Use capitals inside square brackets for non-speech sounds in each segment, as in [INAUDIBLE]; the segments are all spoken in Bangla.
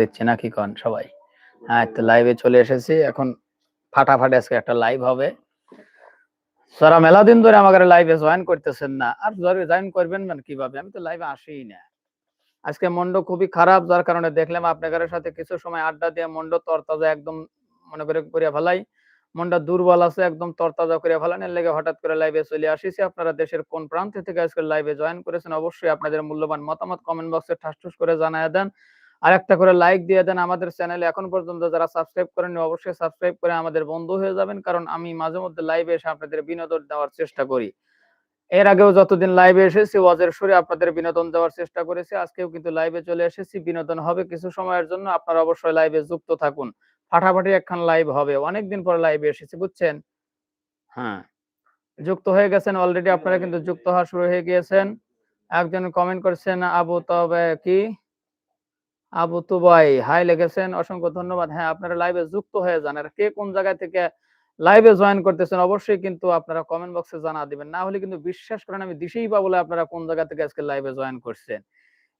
দেখছি নাকি কন সবাই? হ্যাঁ তো লাইভে চলে এসেছি। এখন ফাটাফাটি আজকে একটা লাইভ হবে। সারা মেলা দিন ধরে আমাকে লাইভে জয়েন করতেছেন না, আর জয়েন করবেন মানে কীভাবে? আমি তো লাইভে আসিই না। আজকে মন্ড খুবই খারাপ, যার কারণে দেখলাম আপনাদের সাথে কিছু সময় আড্ডা দিয়ে মন্ড তরতাজা একদম মনে করে করিয়া ফেলাই। মনটা দুর্বল আছে, একদম তরতাজা করে ফেলানোর লেগে হঠাৎ করে লাইভে চলে আসিছি। আপনারা দেশের কোন প্রান্ত থেকে আজকে লাইভে জয়েন করেছেন, অবশ্যই আপনাদের মূল্যবান মতামত কমেন্ট বক্সে ঠাস করে জানায় দেন। আর একটা করে লাইক দিয়ে দেন আমাদের চ্যানেলে এখন পর্যন্ত যারা সাবস্ক্রাইব করেন অবশ্যই সাবস্ক্রাইব করে আমাদের বন্ধু হয়ে যাবেন, কারণ আমি মাঝে মধ্যে লাইভে এসে আপনাদের বিনোদন দেওয়ার চেষ্টা করি। এর আগেও যতদিন লাইভে এসেছি, ওয়াজের সুরে আপনাদের বিনোদন দেওয়ার চেষ্টা করেছি। আজকেও কিন্তু লাইভে চলে এসেছি। বিনোদন হবে কিছু সময়ের জন্য। আপনারা অবশ্যই লাইভে যুক্ত থাকুন। ফাটাফাটি একখান লাইভ হবে। অনেকদিন পরে লাইভে এসেছি, বুঝছেন? হ্যাঁ। যুক্ত হয়ে গেছেন অলরেডি আপনারা কিন্তু যুক্ত হওয়া শুরু হয়ে গিয়েছেন। একজন কমেন্ট করছেন, আবু তবে কি? আবু তুবাই, হাই লিখেছেন অসংখ্য ধন্যবাদ। হ্যাঁ আপনারা লাইভে যুক্ত হয়ে যান। আর কে কোন জায়গা থেকে লাইভে জয়েন করতেছেন, অবশ্যই কিন্তু আপনারা কমেন্ট বক্সে জানা দিবেন। না হলে কিন্তু বিশ্বাস করেন, আমি দিশেই পাবো আপনারা কোন জায়গা থেকে আজকে লাইভে জয়েন করছেন।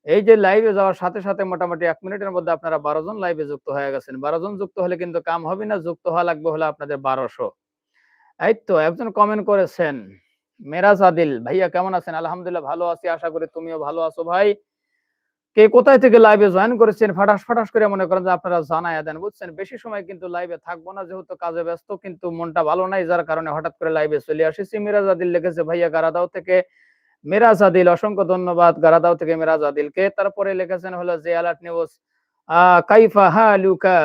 এই যে লাইভে যাওয়ার সাথে সাথে মোটামুটি এক মিনিটের মধ্যে আপনারা বারো জন লাইভে যুক্ত হয়ে গেছেন। বারো জন যুক্ত হলে কিন্তু কাম হবে না, যুক্ত হওয়া লাগবে হলে আপনাদের বারোশো। এই তো, একজন কমেন্ট করেছেন, মেরাজ আদিল, ভাইয়া কেমন আছেন? আলহামদুলিল্লাহ, ভালো আছি, আশা করি তুমিও ভালো আছো ভাই। কে কোথায় থেকে লাইভে জয়েন করেছেন, ফাটাস ফাটাস করে মনে করেন যে আপনারা জানায় দেন, বুঝছেন? বেশি সময় কিন্তু লাইভে থাকব না, যেহেতু কাজে ব্যস্ত, কিন্তু মনটা ভালো নাই, যার কারণে হঠাৎ করে লাইভে চলে আসিছি। মিরাজ আদিল লিখেছে, ভাইয়া গারাদাও থেকে মিরাজ আদিল অসংখ্য ধন্যবাদ, গারাদাও থেকে মিরাজ আদিলকে তারপরে লিখেছেন হলো, যে অ্যালার্ট নিউজ কাইফা হালুকা।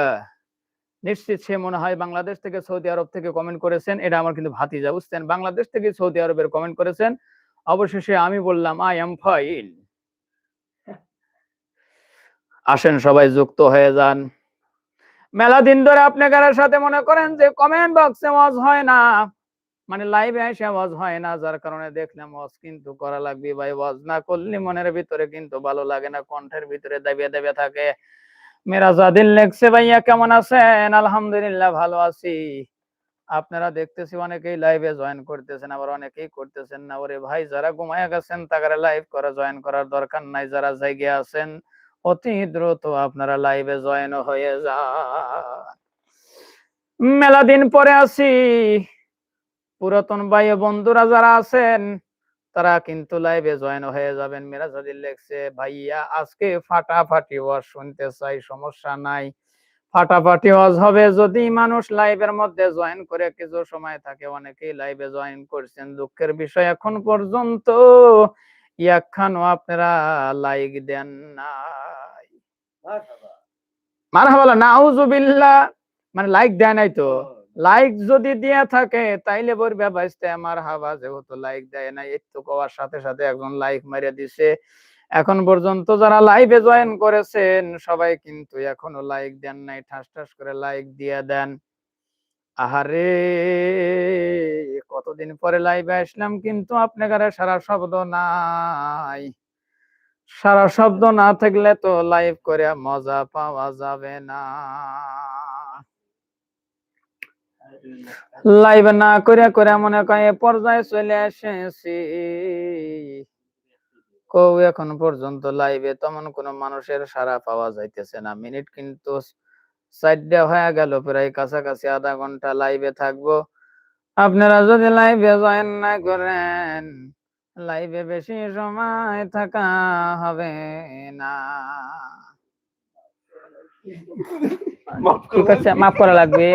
নিশ্চিত সে মনে হয় বাংলাদেশ থেকে সৌদি আরব থেকে কমেন্ট করেছেন, এটা আমার কিন্তু ভাতিজা, বুঝছেন? বাংলাদেশ থেকে সৌদি আরবের কমেন্ট করেছেন। অবশেষে আমি বললাম আই এম ফাইন আসেন, সবাই যুক্ত হয়ে যান। মেলা দিন ধরে আপনাদের সাথে মনে করেন যে কমেন্ট বক্সে ওয়াজ হয় না। মানে লাইভে এসে ওয়াজ হয় না, যার কারণে দেখলাম ওয়াজ কিন্তু করা লাগবে ভাই ওয়াজ না করলে মনের ভিতরে কিন্তু ভালো লাগে না, কণ্ঠের ভিতরে দাবিয়ে দাবিয়ে থাকে। মেরাজাদিন লেখছে ভাইয়া, কেমন আছেন? আলহামদুলিল্লাহ ভালো আছি। আপনারা দেখতেছি অনেকেই লাইভে জয়েন করতেছেন, আবার অনেকেই করতেছেন না। ওরে ভাই, যারা ঘুমায় গেছেন, তারা লাইভ করা জয়েন করার দরকার নাই, যারা জায়গায় আছেন। অতি দ্রুত আপনারা লাইভে জয়েন হয়ে যান। মেলা দিন পরে আসি। পুরাতন ভাই বন্ধুরা যারা আছেন, তারা কিন্তু লাইভে জয়েন হয়ে যাবেন। মিরাজাদিল লেখছে, ভাইয়া, আজকে ফাটাফাটি ওয়াজ শুনতে চাই, সমস্যা নাই। ফাটাফাটি ওয়াজ হবে যদি মানুষ লাইভের মধ্যে জয়েন করে। কিছু সময় থাকে, অনেকেই লাইভে জয়েন করছেন। দুঃখের বিষয় এখন পর্যন্ত ইয়াখানো আপনারা লাইক দেন নাই। মারহাবালা নাউজুবিল্লাহ। মানে লাইক দেয় নাই তো। লাইক যদি দিয়া থাকে তাইলে বলবে ভাইস্তে আমার হাবা যেহেতু লাইক দেয় নাই। একটু কওয়ার সাথে সাথে একজন লাইক মারিয়া দিছে। এখন পর্যন্ত যারা লাইভে জয়েন করেছেন সবাই কিন্তু এখনও লাইক দেন নাই। ঠাস ঠাস করে লাইক দিয়ে দেন। আহারে, কতদিন পরে লাইভে আসলাম কিন্তু আপনার সারা শব্দ নাই। সারা শব্দ না থাকলে তো লাইভ করে মজা পাওয়া যাবে না। লাইভ না করে করে মনে করে পর্যায়ে চলে এসেছি। কৌ এখন পর্যন্ত লাইভে তেমন কোনো মানুষের সারা পাওয়া যাইতেছে না। মিনিট কিন্তু চারটা হয়ে গেল প্রায় কাছাকাছি আধা ঘণ্টা লাইভে থাকব। আপনারা যদি লাইভে জয়েন না করেন লাইভে বেশি সময় থাকা হবে না। ঠিক আছে মাফ করা লাগবে।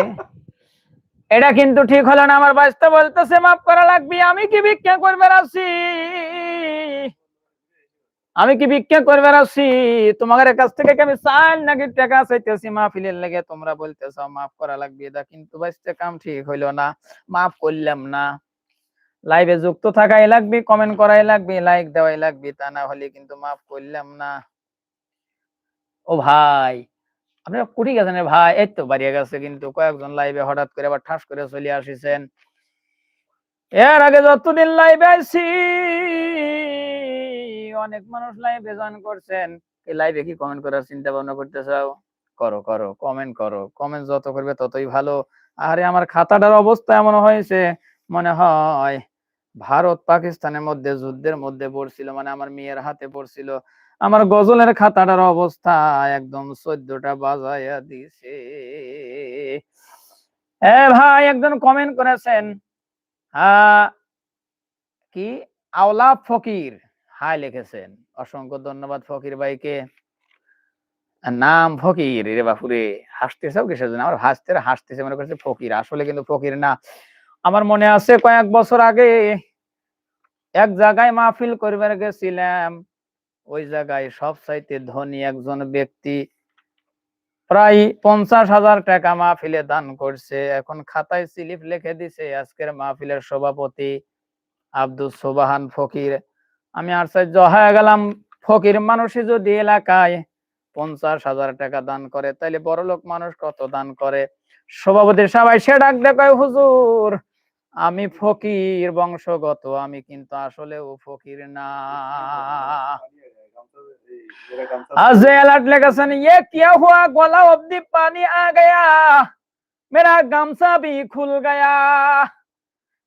এটা কিন্তু ঠিক হলো না আমার বাঁচতে বলতেছে মাফ করা লাগবে আমি কি ভিক্ষা করবে আছি? আমি কি ভিক্ষা করবে আছি তোমাদের কাছ থেকে আমি চাল নাকি টাকা চাইতেছি? মাহফিলের লেগে তোমরা বলতেছ, মাফ করা লাগবে। এটা কিন্তু কাম ঠিক হইল না। মাফ করলাম না। লাইভে যুক্ত থাকাই লাগবে কমেন্ট করাই লাগবে লাইক দেওয়াই লাগবে, তা না হলে কিন্তু মাফ করলাম না। ও ভাই, আপনারা কুটি গেছেন ভাই? এই তো বাড়িয়ে গেছে কিন্তু। কয়েকজন লাইভে হঠাৎ করে আবার ঠাস করে চলে আসিছেন। এর আগে যতদিন লাইভে আছি অনেক মানুষ লাইভে জয়েন করছেন। এই লাইভে কি কমেন্ট করার চিন্তা ভাবনা করতে চাও করো করো কমেন্ট করো। কমেন্ট যত করবে ততই ভালো। আরে আমার খাতাটার অবস্থা এমন হয়েছে, মনে হয় ভারত পাকিস্তানের মধ্যে যুদ্ধের মধ্যে পড়ছিল মানে আমার মেয়ের হাতে পড়ছিল। আমার গজলের খাতাটার অবস্থা একদম চোদ্দটা বাজাইয়া দিছে। এ ভাই, একজন কমেন্ট করেছেন হ্যাঁ কি? আওলা ফকির। হাই লিখেছেন। অসংখ্য ধন্যবাদ ফকির ভাইকে। নাম ফকির রে বাপুরে হাসতেছেও কিসের জন্য আমার হাসতে, হাসতেছে মনে করছে ফকির। আসলে কিন্তু ফকির না। আমার মনে আছে কয়েক বছর আগে এক জায়গায় মাহফিল করবার গেছিলাম। ওই জায়গায় সব চাইতে ধনী একজন ব্যক্তি প্রায় পঞ্চাশ হাজার টাকা মাহফিলে দান করছে। এখন খাতায় স্লিপ লিখে দিছে, আজকের মাহফিলের সভাপতি আব্দুল সোবাহান ফকির। আমি আশ্চর্য হয়ে গেলাম ফকির মানুষই যদি এলাকায় পঞ্চাশ হাজার টাকা দান করে তাইলে বড় লোক মানুষ কত দান করে সভাপতি সবাই সে ডাক দেখায় হুজুর আমি ফকির বংশগত আমি কিন্তু আসলেও ফকির না आज अलर्ट लेगसन ये क्या हुआ गोला अब्दी पानी आ गया मेरा গামছা भी খুল গয়া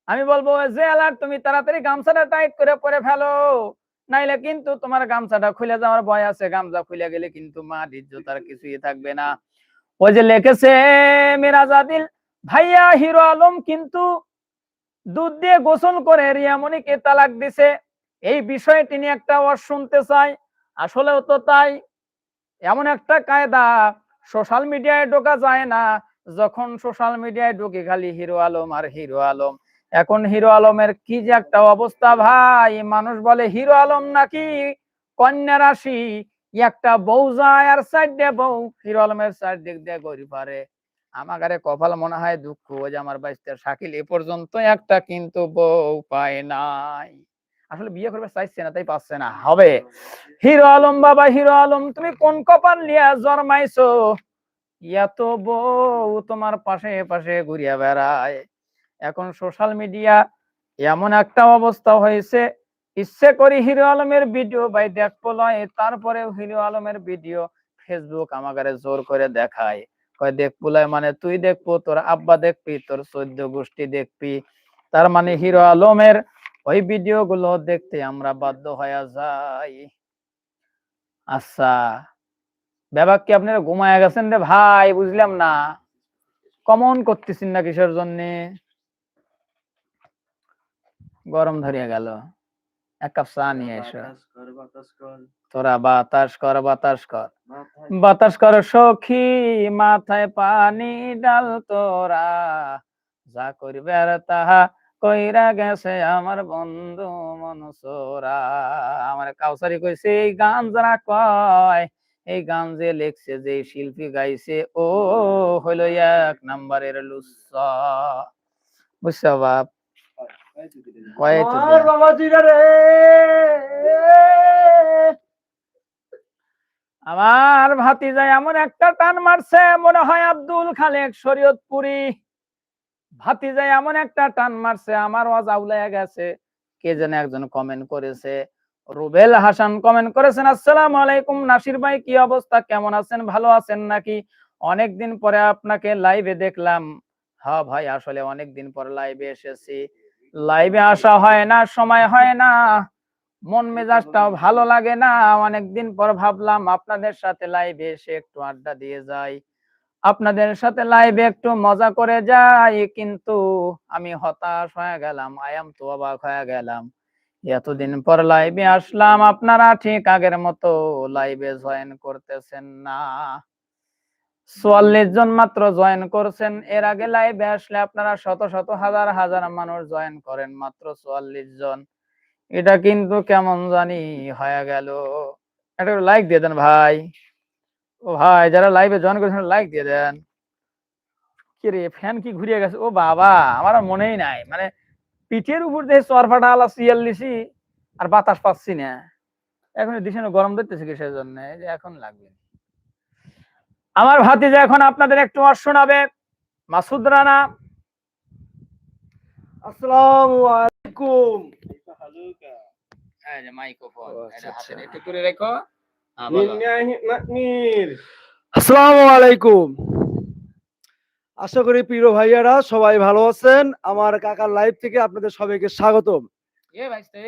আমি বলব, যে অ্যালার্ট তুমি তাড়াতাড়ি গামছাটা টাইট করে পরে ফেলো। নাইলে কিন্তু তোমার গামছাটা খুলে যাওয়ার ভয় আছে। গামছা খুলে গেলে কিন্তু মার ইজ্জত আর কিছুই থাকবে না। ওই যে লিখেছে, মিরাজাদিল, ভাইয়া হিরো আলম কিন্তু দুধ দিয়ে গোসল করে রিয়ামণিকে তালাক দিছে। এই বিষয়ে তিনি একটা ওয়াজ শুনতে চাই। আসলেও তো তাই। এমন একটা কায়দা, সোশ্যাল মিডিয়ায় ঢোকা যায় না। যখন সোশ্যাল মিডিয়ায় ঢুকে খালি হিরো আলম আর হিরো আলম। এখন হিরো আলমের কি যে একটা অবস্থা ভাই? মানুষ বলে, হিরো আলম নাকি কন্যা রাশি। একটা বউ যায় আর সাইড বউ। হিরো আলমের সাইড দিক দিয়ে গড়ি পারে আমাগারে কপাল মনে হয় দুঃখ যে আমার বাইশটা শাকিল এ পর্যন্ত একটা কিন্তু বউ পায় নাই। আসলে বিয়ে করবে চাইছে না, তাই পাচ্ছে না। হবে। হিরো আলম বাবা, হিরো আলম, তুমি কোন কপাল নিয়ে জন্মাইছো? এত বউ তোমার পাশে পাশে ঘুরিয়া বেড়ায়। এখন সোশ্যাল মিডিয়া এমন একটা অবস্থা হয়েছে, ইচ্ছে করি হিরো আলমের ভিডিও বাই দেখব লয় তারপরে হিরো আলমের ভিডিও ফেসবুক আমাকে জোর করে দেখায়। কয় মানে তুই দেখব, তোর আব্বা দেখবি, তোর চোদ্দ গোষ্ঠী দেখবি। তার মানে হিরো আলমের ওই ভিডিও গুলো দেখতে আমরা বাধ্য হয়ে যাই। আচ্ছা ব্যাপার কি আপনারা ঘুমায় গেছেন রে ভাই? বুঝলাম না। কমন করতেছেন না কিসের জন্য? গরম ধরিয়া গেল। এক কাপ চা নিয়ে এসো। তোরা বাতাস কর বাতাস কর। বাতাস কর সখী মাথায় পানি ডাল তোরা। যা করবে আর তাহা কইরা গেছে আমার বন্ধু মনসোরা। আমার কাউসারি কইছে এই গান যারা কয় এই গান যে লেখছে যে শিল্পী গাইছে ও হইল এক নাম্বারের লুচ্ছা। বুঝছ বাপ? আমার আমার ভাতিজা এমন একটা টান মারছে, মনে হয় আব্দুল খালেক শরীয়তপুরি। ভাতিজা এমন একটা টান মারছে, আমার ওয়াজ আউলাইয়া গেছে। কে যেন একজন কমেন্ট করেছে। রুবেল হাসান কমেন্ট করেছেন, আসসালামু আলাইকুম নাসির ভাই, কি অবস্থা? কেমন আছেন? ভালো আছেন নাকি? অনেকদিন পরে আপনাকে লাইভে দেখলাম। হ্যাঁ ভাই, আসলে অনেকদিন পর লাইভে এসেছি। লাইভে আসা হয় না, সময় হয় না। মন মেজাজটাও ভালো লাগে না। অনেকদিন পর ভাবলাম আপনাদের সাথে লাইভে এসে একটু আড্ডা দিয়ে যাই। আপনাদের সাথে লাইভে একটু মজা করে যাই। কিন্তু আমি হতাশ হয়ে গেলাম আয়াম তো অবাক হয়ে গেলাম। এতদিন পর লাইভে আসলাম, আপনারা ঠিক আগের মতো লাইভে জয়েন করতেছেন না। চুয়াল্লিশ জন মাত্র জয়েন করছেন। এর আগে লাইভে আসলে আপনারা শত শত হাজার হাজার মানুষ জয়েন করেন মাত্র চুয়াল্লিশ জন। এটা কিন্তু কেমন জানি হয়ে গেল। একটা লাইক দিয়ে দেন ভাই। ও ভাই, যারা লাইভে জয়েন করেছেন লাইক দিয়ে দেন। কি ফ্যান কি ঘুরিয়ে গেছে? ও বাবা আমার মনেই নাই। মানে পিঠের উপর দিয়ে চরফাটা আলা সিয়াল লিছি আর বাতাস পাচ্ছি না। এখন দিশে গরম দিতেছে কিসের জন্য? এখন লাগবে। আমার ভাতিজা এখন আপনাদের একটু আর শোনাবে। মাসুদ রানা। আসসালামু আলাইকুম। এই যে মাইক্রোফোন ও, এটা আচ্ছা, হাতে আচ্ছা। একটু করে রেখো। হ্যাঁ, বলো। মির। আসসালামু আলাইকুম। আশা করি প্রিয় ভাইয়ারা সবাই ভালো আছেন। আমার কাকার লাইভ থেকে আপনাদের সবাইকে স্বাগতম। এ ভাইস্তে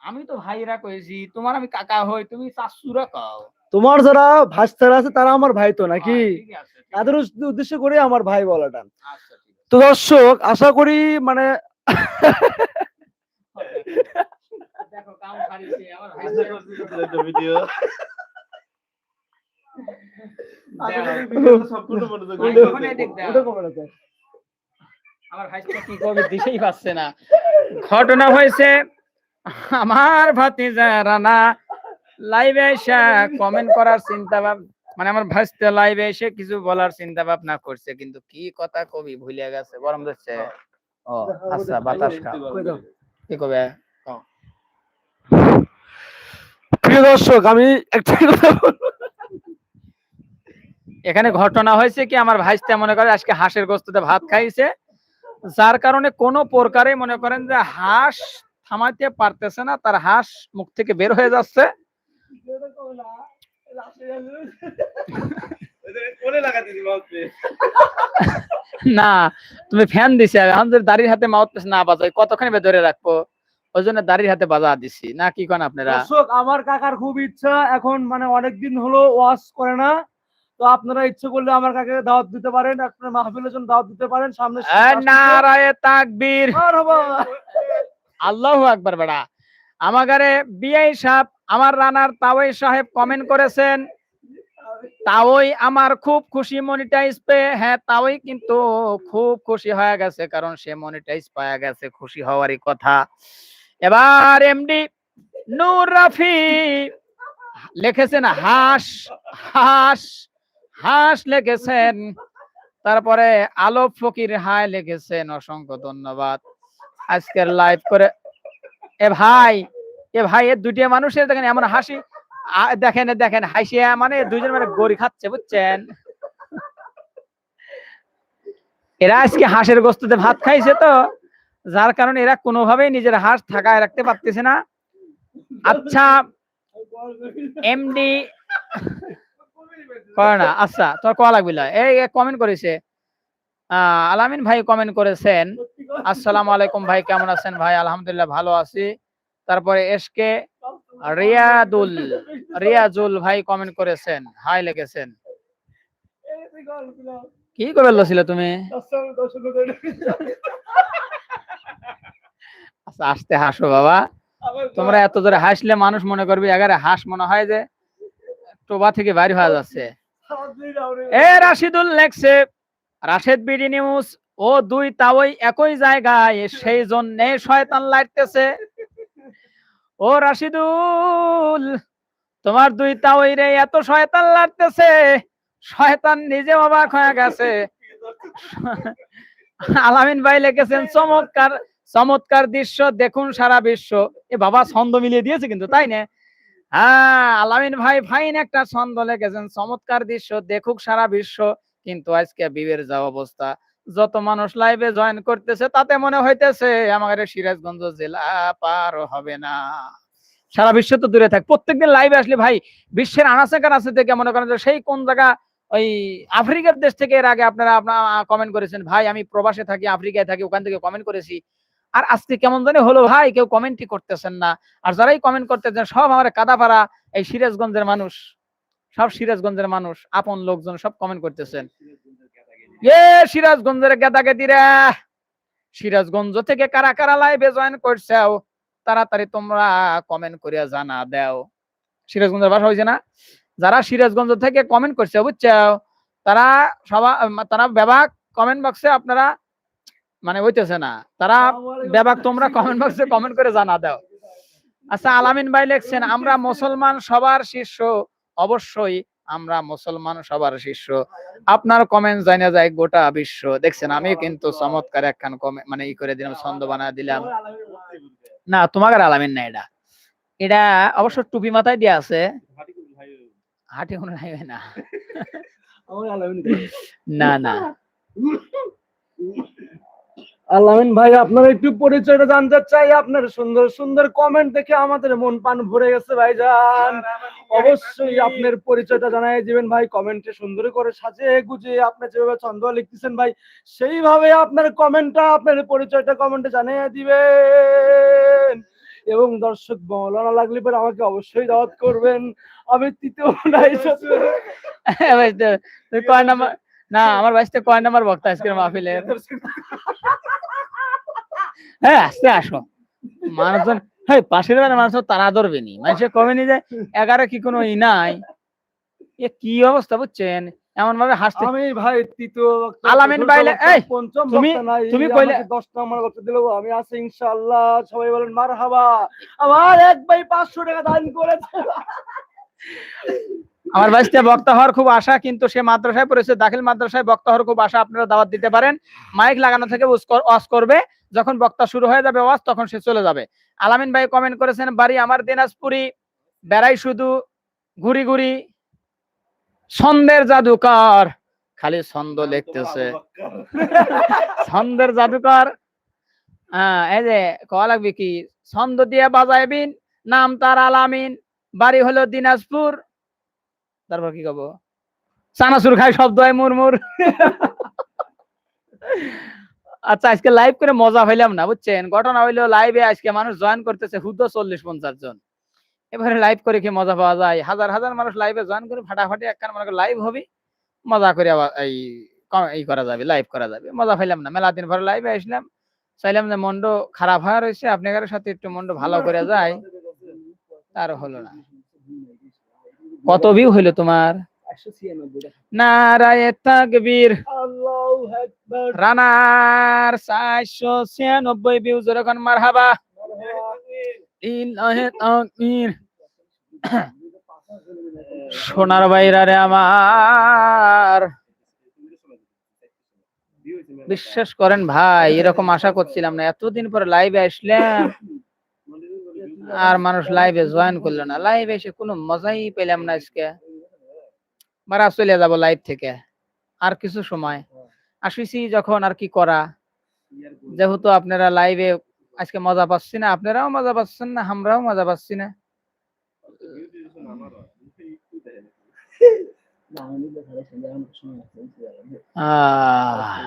আমি তো ভাইরা কইছি তোমার আমি কাকা হই তুমি চাচুরা কও। তোমার যারা ভাস্তারা আছে তারা আমার ভাই তো নাকি? হ্যাঁ, তাদের উদ্দ- উদ্দেশ্য করে আমার ভাই বলাটা। আচ্ছা, ঠিক আছে। তো দর্শক আশা করি মানে? আমার ভাইটা কি করবে দিশেই পাচ্ছে না। ঘটনা হয়েছে আমার ভাতিজা রানা লাইভে এসে কমেন্ট করার চিন্তা ভাব মানে আমার ভাইস্তে লাইভে এসে কিছু বলার চিন্তা ভাবনা করছে কিন্তু কি কথা কবি ভুলে গেছে গরম দিচ্ছে ও আচ্ছা বাতাস দাও। কি কবে প্রিয় দর্শক আমি একটা কথা। এখানে ঘটনা হয়েছে কি আমার ভাইস্তে মনে করে আজকে হাঁসের গোস্ততে ভাত খাইছে যার কারণে কোনো প্রকারে মনে করেন যে হাঁস থামাইতে পারতেছে না তার হাঁস মুখ থেকে বের হয়ে যাচ্ছে না তুমি ফ্যান দিছে আমাদের দাড়ির হাতে মাউথ পিস না বাজাই বে ধরে রাখব? ওই জন্য দাড়ির হাতে বাজা দিছি। না কি কোন আপনারা? আমার কাকার খুব ইচ্ছা এখন মানে অনেকদিন হলো ওয়াশ করে না। তো আপনারা ইচ্ছে করলে আমার কাকে দাওয়াত দিতে পারেন আপনার মাহফিলের জন্য দাওয়াত দিতে পারেন সামনে। নারায়ে তাকবীর। আল্লাহু আকবার বেড়া। আমাগারে বিআই সাহেব আমার রানার তাওই সাহেব কমেন্ট করেছেন তাওই আমার খুব খুশি মনিটাইজ পেয়ে হ্যাঁ তাওই কিন্তু খুব খুশি হয়ে গেছে, কারণ সে মনিটাইজ পাওয়া গেছে, খুশি হওয়ারই কথা। এবার এমডি নূর রাফি লিখেছেন, হাঁস হাঁস হাঁস লিখেছেন, তারপরে আলোক ফকির হায় লিখেছেন, অসংখ্য ধন্যবাদ। আজকের লাইভ করে, এ ভাই এ ভাই এ দুটিয়া মানুষের দেখেন এমন হাসি। দেখেন দেখেন হাসিয়া মানে দুজন মানে গড়ি খাচ্ছে বুঝছেন? এরা আজকে হাঁসের গোস্ততে ভাত খাইছে তো যার কারণে এরা কোনোভাবেই নিজের হাঁস থাকায় রাখতে পারতেছে না। আচ্ছা এমডি না আচ্ছা তোর কয়া লাগবে। এই কমেন্ট করেছে। আহ, আলামিন ভাই কমেন্ট করেছেন। আসসালামু আলাইকুম ভাই কেমন আছেন ভাই? আলহামদুলিল্লাহ ভালো আছি। তারপরে এসকে রিয়াদুল, রিয়াজুল ভাই কমেন্ট করেছেন, হাই লিখেছেন কি করে ছিল তুমি? আচ্ছা আস্তে হাসো বাবা। তোমরা এত জোরে হাসলে মানুষ মনে করবে, এগারে হাস মনে হয় যে টোবা থেকে বাইরে হয়ে যাচ্ছে। এ রাশিদুল লেখছে, রাশেদ বিডি নিউজ, ও দুই তাওই একই জায়গায়, সেই জন্য শয়তান লাগতেছে ও রাশিদুল, তোমার দুই তাওই রে এত শয়তান লাগতেছে, শয়তান নিজে অবাক হয়ে গেছে। আলামিন ভাই লিখেছেন, চমৎকার চমৎকার দৃশ্য, দেখুন সারা বিশ্ব। এ বাবা ছন্দ মিলিয়ে দিয়েছে কিন্তু, তাই না? হ্যাঁ আলামিন ভাই ফাইন একটা ছন্দ লিখেছেন, চমৎকার দৃশ্য, দেখুক সারা বিশ্ব। কিন্তু আজকে বিবের যা অবস্থা যত মানুষ লাইভে জয়েন করতেছে, তাতে মনে হইতেছে আমাদের সিরাজগঞ্জ জেলা পার হবে না। সারা বিশ্ব তো দূরে থাক, প্রত্যেকদিন লাইভে আসলে ভাই, বিশ্বের আনাচে কানাচে থেকে মনে করেন যে সেই কোন জায়গা, ওই আফ্রিকার দেশ থেকে এর আগে আপনারা আপনার কমেন্ট করেছেন, ভাই, আমি প্রবাসে থাকি, আফ্রিকায় থাকি, ওখান থেকে কমেন্ট করেছি। আর আজকে কেমন জানি হলো, ভাই, কেউ কমেন্টই করতেছেন না। আর যারাই কমেন্ট করতেছেন, সব আমার কাদাপাড়া এই সিরাজগঞ্জের মানুষ, সব সিরাজগঞ্জের মানুষ, আপন লোকজন সব কমেন্ট করতেছেন। এ সিরাজগঞ্জের গেদা গেদিরা সিরাজগঞ্জ থেকে কারা কারা লাইভে জয়েন করছাও তাড়াতাড়ি তোমরা কমেন্ট করিয়া জানা দাও। সিরাজগঞ্জের ভাষা হয়েছে না? যারা সিরাজগঞ্জ থেকে কমেন্ট করছে বুঝছাও তারা সবা তারা ব্যাবাক কমেন্ট বক্সে আপনারা মানে হইতেছে না। তারা ব্যাবাক তোমরা কমেন্ট বক্সে কমেন্ট করে জানা দাও। আচ্ছা আলামিন ভাই লিখছেন আমরা মুসলমান সবার শীর্ষ অবশ্যই। আমরা মুসলমান সবার শিষ্য। আপনার কমেন্ট জানা যায় গোটা বিশ্ব। দেখছেন আমি কিন্তু চমৎকার একখান কমে- মানে ই করে দিলাম ছন্দ বানা দিলাম। না তোমাকে আলামিন না এটা। এটা অবশ্য টুপি মাথায় দিয়ে আছে। হাঁটি কোনো না। না না। আলামিন ভাই আপনার একটু পরিচয়টা জানতে চাই আপনার সুন্দর সুন্দর কমেন্ট দেখে আমাদের মন পান ভরে গেছে ভাইজান। অবশ্যই আপনার পরিচয়টা জানাই দিবেন ভাই কমেন্টে সুন্দর করে সাজিয়ে গুজিয়ে আপনি যেভাবে ছন্দ লিখতেছেন ভাই সেইভাবে আপনার কমেন্টটা আপনার পরিচয়টা কমেন্টে জানিয়ে দিবেন। এবং দর্শক মৌলানা লাগলে পরে আমাকে অবশ্যই দাওয়াত করবেন। আমি তৃতীয় নাই ভাই, তো- তুই কয় নাম্বার? না আমার বাইশটা কয় নাম্বার বক্তা আজকের মাহফিলের? হ্যাঁ আস্তে আসো। মানুষজন হ্যাঁ পাশের বাড়ির মানুষ তারা ধরবে নি। মানুষের কমে নি যে এগারো কি কোনো ই নাই? এ কি অবস্থা বুঝছেন? এমন ভাবে হাসতে আমি ভাই তৃতীয় আলামিন বক্তা, এই, পঞ্চম তুমি- তুমি কইলে- আমাকে দশ নম্বর বক্তা দিল আমি আছি ইনশাআল্লাহ। সবাই বলেন মার হাবা আমার এক ভাই পাঁচশো টাকা দান করেছে। আমার বাইশটা বক্তা হওয়ার খুব আশা, কিন্তু সে মাদ্রাসায় পড়েছে, দাখিল মাদ্রাসায় বক্তা হওয়ার খুব আশা, আপনারা দাওয়াত দিতে পারেন। মাইক লাগানো থেকে ওয়াজ করবে, যখন বক্তা শুরু হয়ে যাবে ওয়াজ, তখন সে চলে যাবে। আলামিন ভাই কমেন্ট করেছেন, বাড়ি আমার দিনাজপুরি, বেড়াই শুধু, ঘুরি ঘুরি, ছন্দের জাদুকর। খালি ছন্দ লিখতেছে। ছন্দের জাদুকর। হ্যাঁ এই যে কয়া লাগবে কি? ছন্দ দিয়ে বাজাইবিন নাম তার আলামিন। বাড়ি হলো দিনাজপুর তারপর কি কব? চানাচুর খাই শব্দ হয় মুরমুর আচ্ছা আজকে লাইভ করে মজা হইলাম না, বুঝছেন? ঘটনা হইল লাইভে আজকে মানুষ জয়েন করতেছে হুদ চল্লিশ পঞ্চাশ জন। এবারে লাইভ করে কি মজা পাওয়া যায়? হাজার হাজার মানুষ লাইভে জয়েন করে ফাটাফাটি একখান মনে লাইভ হবে, মজা করে এই এই করা যাবে লাইভ করা যাবে। মজা পাইলাম না, মেলা দিন পরে লাইভে আসলাম। চাইলাম যে মন্ড খারাপ হয়ে রয়েছে আপনাদের সাথে একটু মন্ড ভালো করে যায়। তার হলো না। কত ভিউ হইল তোমার? নারায়ে তাকবীর। রানার চারশো ছিয়ানব্বই ভিউ যেরকম মারহাবা। তাকবীর। সোনার বাইরা রে আমার। বিশ্বাস করেন ভাই, এরকম আশা করছিলাম না, এতদিন পরে লাইভে আসলাম। আর মানুষ লাইভে জয়েন করল না। লাইভে এসে কোনো মজাই পেলাম না আজকে। মারা চলে যাব লাইভ থেকে। আর কিছু সময়। আসিছি যখন আর কি করা। যেহেতু আপনারা লাইভে আজকে মজা পাচ্ছি না আপনারাও মজা পাচ্ছেন না আমরাও মজা পাচ্ছি না। আহ,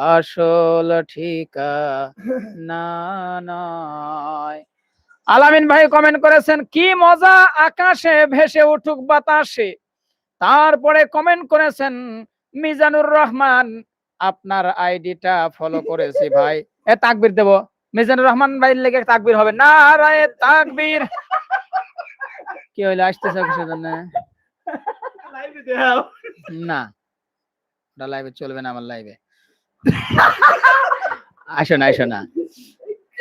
আসল ঠিকানা নয়। আলামিন ভাই কমেন্ট করেছেন কি মজা আকাশে ভেসে উঠুক বাতাসে? তারপরে কমেন্ট করেছেন মিজানুর রহমান আপনার আইডিটা ফলো করেছি ভাই। এ তাকবির দেব। মিজানুর রহমান ভাই লেগে তাকবির হবে। না রায় তাকবির। কি হইল আসতেছে কিছু জন্য? না ওটা লাইভে চলবে না আমার লাইভে আসো না আসো না।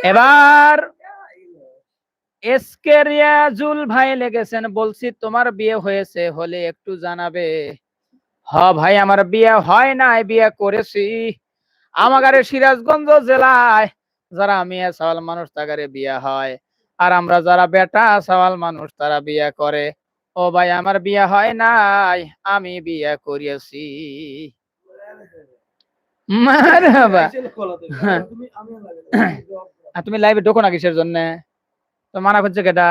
এবার এসকে রিয়াজুল ভাই লেগেছেন, বলছি তোমার বিয়ে হয়েছে, হলে একটু জানাবে। হ ভাই, আমার বিয়ে হয় বিয়ে করেছি। আমাগারে সিরাজগঞ্জ জেলায় যারা মেয়ে, সওয়াল মানুষ, তাগারে বিয়ে হয়। আর আমরা যারা বেটা, সওয়াল মানুষ, তারা বিয়ে করে। ও ভাই, আমার বিয়ে হয় নাই, আমি বিয়ে করিয়েছি মারহাবা হ্যাঁ। তুমি লাইভে [COUGHS] ঢোকো না কিসের জন্য? তো মানা করছে কেটা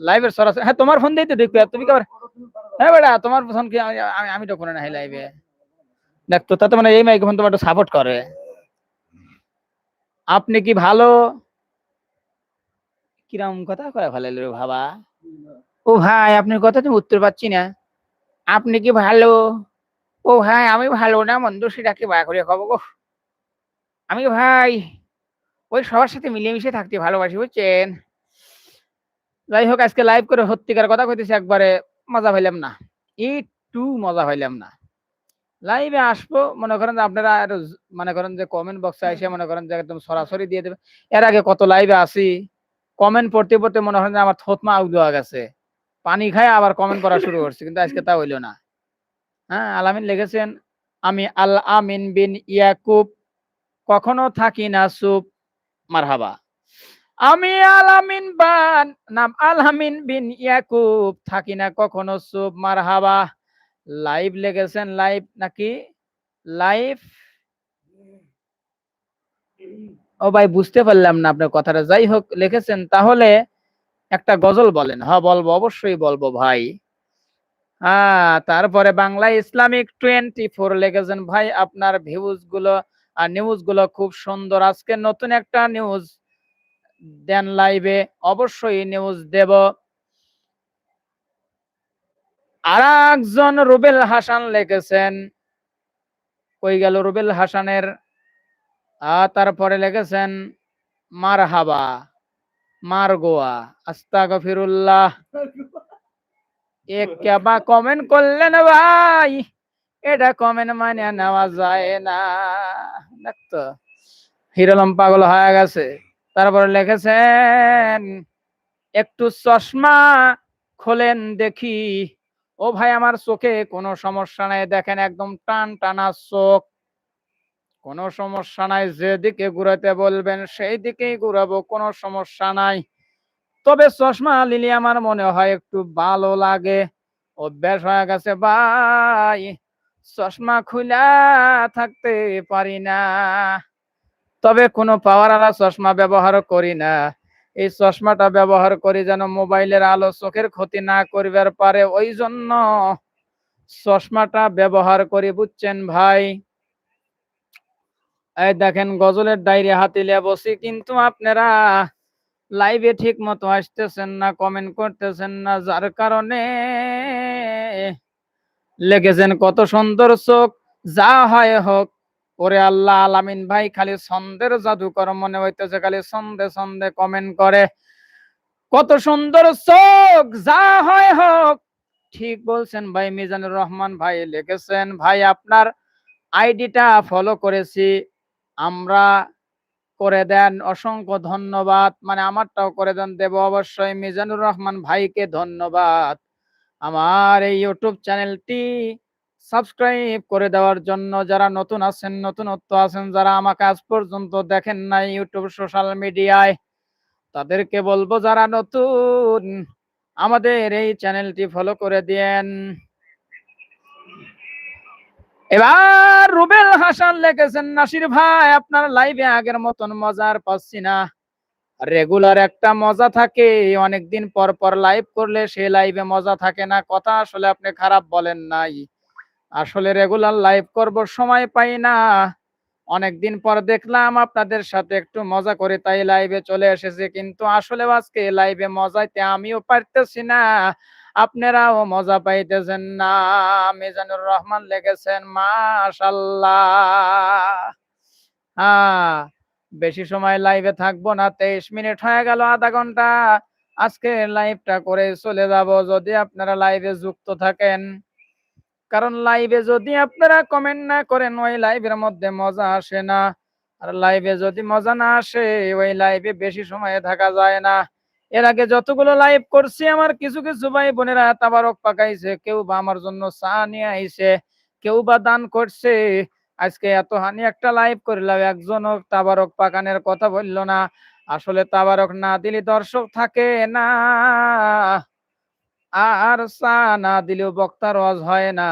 লাইভের সরাসরি হ্যাঁ তোমার ফোন দিয়েই তো দেখবে। তুমি কেবার হ্যাঁ বেটা তোমার ফোন কি আমি আমি- ঢোকো না লাইভে দেখ তো তাতে মানে এই মাইক্রোফোন তোমার সাপোর্ট করে। আপনি কি ভালো? কিরম কথা করে ভালো রে বাবা? ও ভাই আপনার কথা তুমি উত্তর পাচ্ছি না। আপনি কি ভালো? ও ভাই, আমি ভালো না মন্দ সেটাকে বা করে খাব গো আমি ভাই, ওই সবার সাথে মিলেমিশে থাকতে ভালোবাসি, বুঝছেন? যাই হোক, আজকে লাইভ করে সত্যিকার কথা কইতেছি, একবারে মজা পাইলাম না, একটু মজা পাইলাম না। লাইভে আসব, মনে করেন আপনারা আরও মনে করেন যে কমেন্ট বক্সে এসে মনে করেন যে একদম সরাসরি দিয়ে দেবে। এর আগে কত লাইভে আসি কমেন্ট পড়তে পড়তে মনে করেন যে আমার থতমা আউট দেওয়া গেছে। পানি খায় আবার কমেন্ট করা শুরু করছে, কিন্তু আজকে তা হইল না। হ্যাঁ আলামিন লিখেছেন, আমি আল আমিন বিন ইয়াকুব, কখনো থাকি না চুপ মারহাবা। আমি আলামিন বান নাম আলামিন বিন ইয়াকুব, থাকি না কখনো চুপ মারহাবা। লাইভ লেগেছেন লাইভ নাকি? লাইভ? ও ভাই, বুঝতে পারলাম না আপনার কথাটা। যাই হোক, লিখেছেন, তাহলে একটা গজল বলেন। হ্যাঁ বলব, অবশ্যই বলব ভাই। তারপরে বাংলা ইসলামিক টোয়েন্টি ফোর লিখেছেন ভাই আপনার ভিউজগুলো আর নিউজগুলো খুব সুন্দর। আজকে নতুন একটা নিউজ দেন লাইভে অবশ্যই নিউজ দেব। আর একজন রুবেল হাসান লিখেছেন কই গেল রুবেল হাসানের? আহ, তারপরে লিখেছেন মার হাবা মার গোয়া আস্তাগফিরুল্লাহ। এক কেবা কমেন্ট করলেন ভাই। এটা কমেন্ট মানে নেওয়া যায় না। দেখতো হিরোলম পাগল হয়ে গেছে। তারপরে লিখেছেন, একটু চশমা খোলেন দেখি। ও ভাই, আমার চোখে কোনো সমস্যা নাই। দেখেন একদম টান টানা চোখ। কোনো সমস্যা নাই। যেদিকে ঘুরাতে বলবেন সেই দিকেই ঘুরাবো। কোনো সমস্যা নাই। তবে চশমা লিলি আমার মনে হয় একটু ভালো লাগে। অভ্যাস হয়ে গেছে ভাই, চশমা খুলা থাকতে পারি না। তবে কোনো পাওয়ার চশমা ব্যবহার করি না। এই চশমাটা ব্যবহার করি যেন মোবাইলের আলো চোখের ক্ষতি না করিবার পারে। ওই জন্য চশমাটা ব্যবহার করি, বুঝছেন ভাই? এই দেখেন, গজলের ডায়েরি হাতে বসি কিন্তু আপনারা লাইভে ঠিক মতো আসতেছেন না কমেন্ট করতেছেন না, যার কারণে লেগেছেন কত সুন্দর চোখ, যা হয় হোক। ওরে আল্লাহ আলামিন ভাই, খালি ছন্দের জাদুকর মনে হইতেছে, খালি ছন্দে ছন্দে কমেন্ট করে। কত সুন্দর চোখ, যা হয় হোক। ঠিক বলছেন ভাই মিজানুর রহমান ভাই লিখেছেন ভাই, আপনার আইডিটা ফলো করেছি। আমরা করে দেন, অসংখ্য ধন্যবাদ। মানে আমারটাও করে দেন, দেব অবশ্যই। মিজানুর রহমান ভাইকে ধন্যবাদ। আমার এই ইউটিউব চ্যানেলটি সাবস্ক্রাইব করে দেওয়ার জন্য, যারা নতুন আছেন, নতুনত্ব আছেন, যারা আমাকে আজ পর্যন্ত দেখেন নাই ইউটিউব সোশ্যাল মিডিয়ায়, তাদেরকে বলব যারা নতুন, আমাদের এই চ্যানেলটি ফলো করে দিয়েন। এবার রুবেল হাসান লিখেছেন নাসির ভাই, আপনার লাইভে আগের মতন মজার পাচ্ছি না। রেগুলার একটা মজা থাকে, অনেকদিন পর পর লাইভ করলে সে লাইভে মজা থাকে না, কথা আসলে আপনি খারাপ বলেন নাই। আসলে রেগুলার লাইভ করব, সময় পাই না। অনেকদিন পর দেখলাম আপনাদের সাথে একটু মজা করে তাই লাইভে চলে এসেছে, কিন্তু আসলে আজকে লাইভে মজাইতে আমিও পারতেছি না। আপনারাও মজা পাইতেছেন না। মিজানুর রহমান লেগেছেন মাশাল্লাহ। হ্যাঁ বেশি সময় লাইভে থাকব না, তেইশ মিনিট হয়ে গেল আধা ঘণ্টা। আজকে লাইভটা করে চলে যাব যদি আপনারা লাইভে যুক্ত থাকেন। কারণ লাইভে যদি আপনারা কমেন্ট না করেন, ওই লাইভের মধ্যে মজা আসে না। আর লাইভে যদি মজা না আসে, ওই লাইভে বেশি সময় থাকা যায় না। এর আগে যতগুলো লাইভ করছি, আমার কিছু কিছু ভাই বোনেরা তাবারক পাকাইছে, কেউ বা আমার জন্য চা নিয়ে আইছে, কেউ বা দান করছে। আজকে এত হানি একটা লাইভ করলাম, একজনও তাবারক পাকানের কথা বলল না। আসলে তাবারক না দিলে দর্শক থাকে না। আর চা না দিলেও বক্তার ওয়াজ হয় না।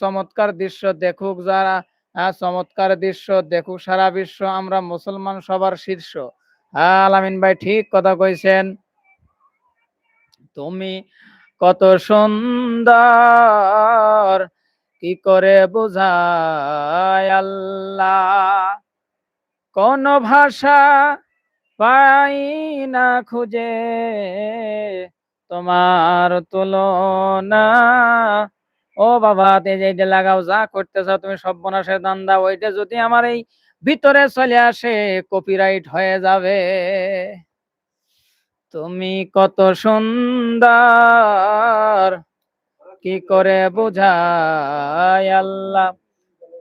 চমৎকার দৃশ্য দেখুক যারা চমৎকার দৃশ্য দেখুক, সারা বিশ্ব, আমরা মুসলমান সবার শীর্ষ। আলামিন ভাই ঠিক কথা কইছেন। তুমি কত সুন্দর, কি করে বোঝায় আল্লাহ? কোন ভাষা পাই না খুঁজে, তোমার তুলনা। ও বাবা তে যে এইটা লাগাও, যা করতে চাও তুমি সর্বনাশের দান্দা ওইটা যদি আমার এই ভিতরে চলে আসে কপিরাইট হয়ে যাবে। তুমি কত সুন্দর, কি করে বোঝায় আল্লাহ?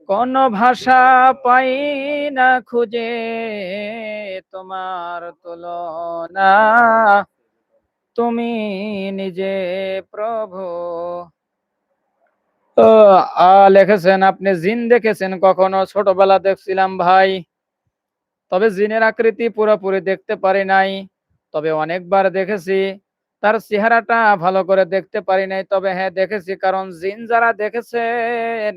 কোন ভাষা পাই না খুঁজে তোমার তুলনা। তুমি নিজে প্রভু লিখেছেন, আপনি জিন দেখেছেন কখনো? ছোটবেলা দেখছিলাম ভাই। তবে জিনের আকৃতি পুরোপুরি দেখতে পারি নাই। তবে অনেকবার দেখেছি। তার চেহারাটা ভালো করে দেখতে পারি নাই। তবে হ্যাঁ দেখেছি। কারণ জিন যারা দেখেছেন,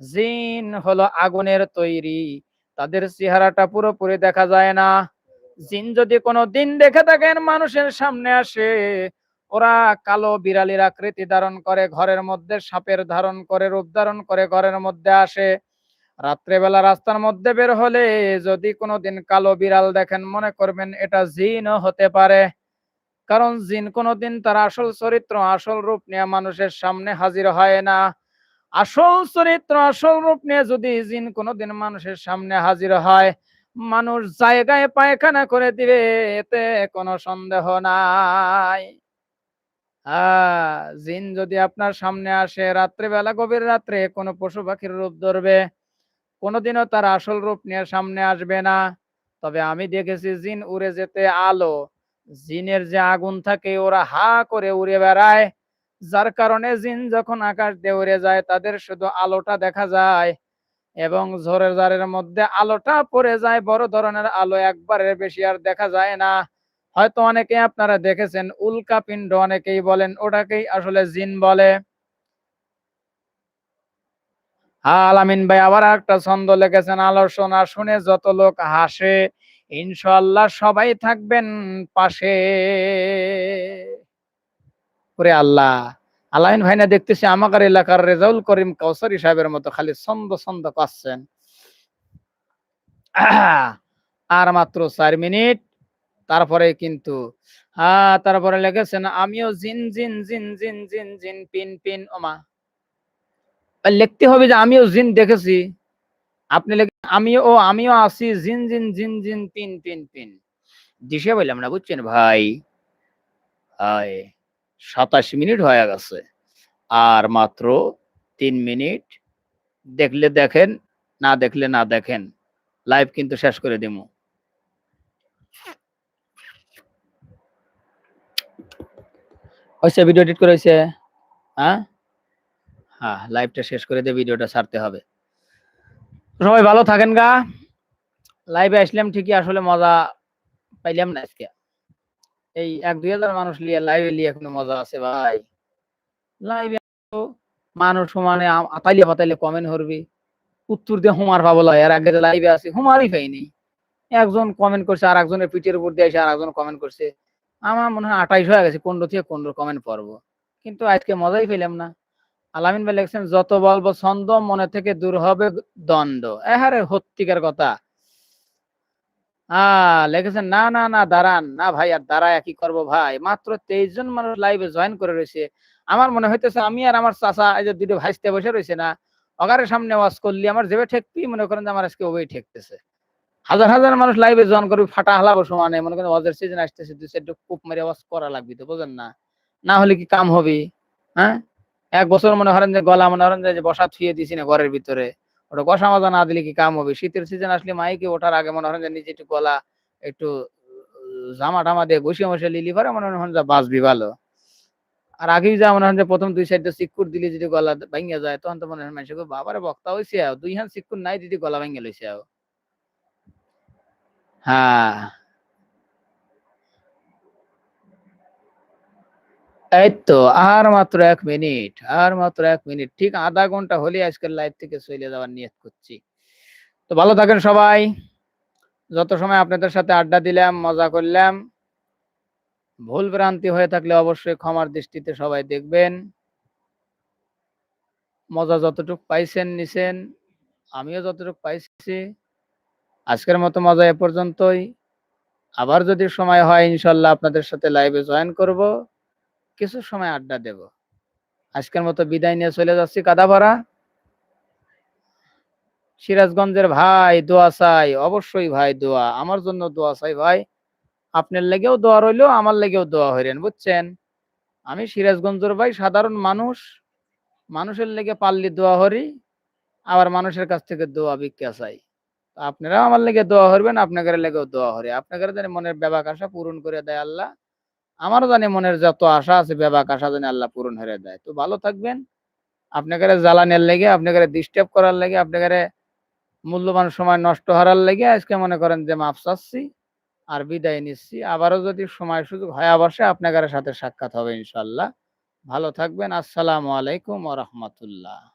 জিন হলো আগুনের তৈরি। তাদের চেহারাটা পুরোপুরি দেখা যায় না। জিন যদি কোনো দিন দেখে থাকেন, মানুষের সামনে আসে ওরা কালো বিড়ালির আকৃতি ধারণ করে, ঘরের মধ্যে সাপের ধারণ করে, রূপ ধারণ করে, ঘরের মধ্যে আসে। রাত্রেবেলা রাস্তার মধ্যে বের হলে যদি কোনোদিন কালো বিড়াল দেখেন, মনে করবেন এটা জিনও হতে পারে। কারণ জিন কোনোদিন তার আসল চরিত্র, আসল রূপ নিয়ে মানুষের সামনে হাজির হয় না। আসল চরিত্র, আসল রূপ নিয়ে যদি জিন কোনোদিন মানুষের সামনে হাজির হয়, মানুষ জায়গায় পায়খানা করে দিবে, এতে কোনো সন্দেহ নাই। জিন যদি আপনার সামনে আসে, রাত্রেবেলা, গভীর রাত্রে কোনো পশু পাখির রূপ ধরবে, কোনোদিনও তার আসল রূপ নিয়ে সামনে আসবে না। তবে আমি দেখেছি জিন উড়ে যেতে আলো। জিনের যে আগুন থাকে, ওরা হা করে উড়ে বেড়ায়। যার কারণে জিন যখন আকাশ দিয়ে উড়ে যায়, তাদের শুধু আলোটা দেখা যায় এবং ঝোরের জারের মধ্যে আলোটা পড়ে যায়। বড় ধরনের আলো একবারের বেশি আর দেখা যায় না। হয়তো অনেকে আপনারা দেখেছেন, উল্কা পিণ্ড অনেকেই বলেন, ওটাকেই আসলে জিন বলে। হ্যাঁ আলামিন ভাই আবার একটা ছন্দ লিখেছেন আলোচনা শুনে যত লোক হাসে ইনশাল্লাহ সবাই থাকবেন পাশে। ওরে আল্লাহ, আলামিন ভাই না দেখতেছি আমাদের এলাকার রেজাউল করিম কাউসারি সাহেবের মতো খালি ছন্দ ছন্দ পাচ্ছেন। আর মাত্র চার মিনিট। তারপরে কিন্তু হ্যাঁ তারপরে লেগেছেন আমিও জিন জিন জিন জিন জিন জিন, পিন পিন ওমা লিখতে হবে যে আমিও জিন দেখেছি। আপনি আমিও, ও, আমিও আছি, জিন জিন জিন জিন, পিন পিন পিন। দিশে বললাম না, বুঝছেন ভাই? সাতাশ মিনিট হয়ে গেছে। আর মাত্র তিন মিনিট। দেখলে দেখেন, না দেখলে না দেখেন। লাইভ কিন্তু শেষ করে দিমু। হয়েছে ভিডিও এডিট করে হয়েছে হ্যাঁ? হ্যাঁ লাইভটা শেষ করে দিয়ে ভিডিওটা ছাড়তে হবে। সবাই ভালো থাকেন গা। লাইভে আসলাম ঠিকই, আসলে মজা পাইলাম না আজকে। এই এক দুই হাজার মানুষ লিয়ে লাইভে লিয়ে এখনও মজা আছে ভাই। লাইভে মানুষ সমানে আতাইলে পাতাইলে কমেন্ট করবি। উত্তর দিয়ে হুমার পাবো লয়। আর আগে লাইভে আছে, হুমারই পাইনি। একজন কমেন্ট করছে আর একজনের পিঠের উপর দিয়ে এসে আর একজন কমেন্ট করছে। আমার মনে হয় আঠাইশ হয়ে গেছে কোনটা থেকে কোনটা কমেন্ট পড়ব। কিন্তু আজকে মজাই পেলাম না। আলামিন ভাই লিখছেন, যত বলব ছন্দ মনে থেকে দূর হবে দণ্ড এহারে সত্যিকার কথা। আহ লিখেছেন, না না না, দাঁড়ান। না ভাই, আর দাঁড়ায় কি করব ভাই? মাত্র তেইশ জন মানুষ লাইভে জয়েন করে রয়েছে। আমার মনে হইতেছে, আমি আর আমার চাচা এই যে দুটো ভাইস্তে বসে রয়েছে না, অগারের সামনে ওয়াজ করলি, আমার যেবে ঠেকবি, মনে করেন যে আমার আজকে ওই ঠেকতেছে। হাজার হাজার মানুষ লাইভে জয়েন করবি, ফাটা হালাবো সমানে মনে করেন ওয়াজের সিজন আসতেছে, দুই সাইড কূপ মেরে ওয়াজ করা লাগবে তো, বুঝেন না? না হলে কি কাম হবে? হ্যাঁ? এক বছর মনে করেন যে গলা, মনে করেন যে বসা থুয়ে দিছি না ঘরের ভিতরে। ওটা কষা মাজা না দিলে কি কাম হবে? শীতের সিজন আসলে মাইকে ওঠার আগে মনে করেন যে নিজে একটু গলা একটু জামা টামা দিয়ে ঘষিয়ে মশে লিলি পরে মনে হয় যে বাঁচবি ভালো। আর আগেই যা মনে হয় যে প্রথম দুই সাইডে সিকুর দিলে যদি গলা ভাঙিয়া যায়, তখন তো মনে হয় মানুষ বাবারে বক্তা হয়েছে দুই হান সিকুর নাই যদি গলা ভাঙিয়ে লইছে আও। হ্যাঁ। এই আর মাত্র এক মিনিট, আর মাত্র এক মিনিট, ঠিক আধা ঘণ্টা হলে আজকের লাইভ থেকে চলে যাওয়ার নিয়ত করছি। তো ভালো থাকেন সবাই, যত সময় আপনাদের সাথে আড্ডা দিলাম, মজা করলাম, ভুল ভ্রান্তি হয়ে থাকলে অবশ্যই ক্ষমার দৃষ্টিতে সবাই দেখবেন। মজা যতটুকু পাইছেন, নিছেন, আমিও যতটুকু পাইছি আজকের মতো মজা এ পর্যন্তই। আবার যদি সময় হয় ইনশাল্লাহ আপনাদের সাথে লাইভে জয়েন করব। কিছু সময় আড্ডা দেব। আজকের মতো বিদায় নিয়ে চলে যাচ্ছি কাদাপাড়া সিরাজগঞ্জের ভাই, দোয়া চাই। অবশ্যই ভাই, দোয়া। আমার জন্য দোয়া চাই ভাই। আপনার লেগেও দোয়া রইল, আমার লেগেও দোয়া হইলেন বুঝছেন? আমি সিরাজগঞ্জের ভাই, সাধারণ মানুষ। মানুষের লেগে পাল্লি দোয়া হরি, আবার মানুষের কাছ থেকে দোয়া ভিক্ষা চাই। আপনারাও আমার লেগে দোয়া করবেন, আপনাদের লেগেও দোয়া হরি আপনাদের জানি মনের ব্যাবাক আশা পূরণ করে দেয় আল্লাহ। আমারও জানি মনের যত আশা আছে ব্যাবাক আশা জানি আল্লাহ পূরণ হয়ে দেয়। তো ভালো থাকবেন। আপনাদের জ্বালানের লেগে, আপনাদের ডিস্টার্ব করার লেগে, আপনাদের মূল্যবান সময় নষ্ট হারার লেগে আজকে মনে করেন যে মাপ চাচ্ছি আর বিদায় নিচ্ছি। আবারও যদি সময় সুযোগ হয় বসে আপনাদের সাথে সাক্ষাৎ হবে ইনশাল্লাহ ভালো থাকবেন। আসসালামু আলাইকুম ওয়া রাহমাতুল্লাহ।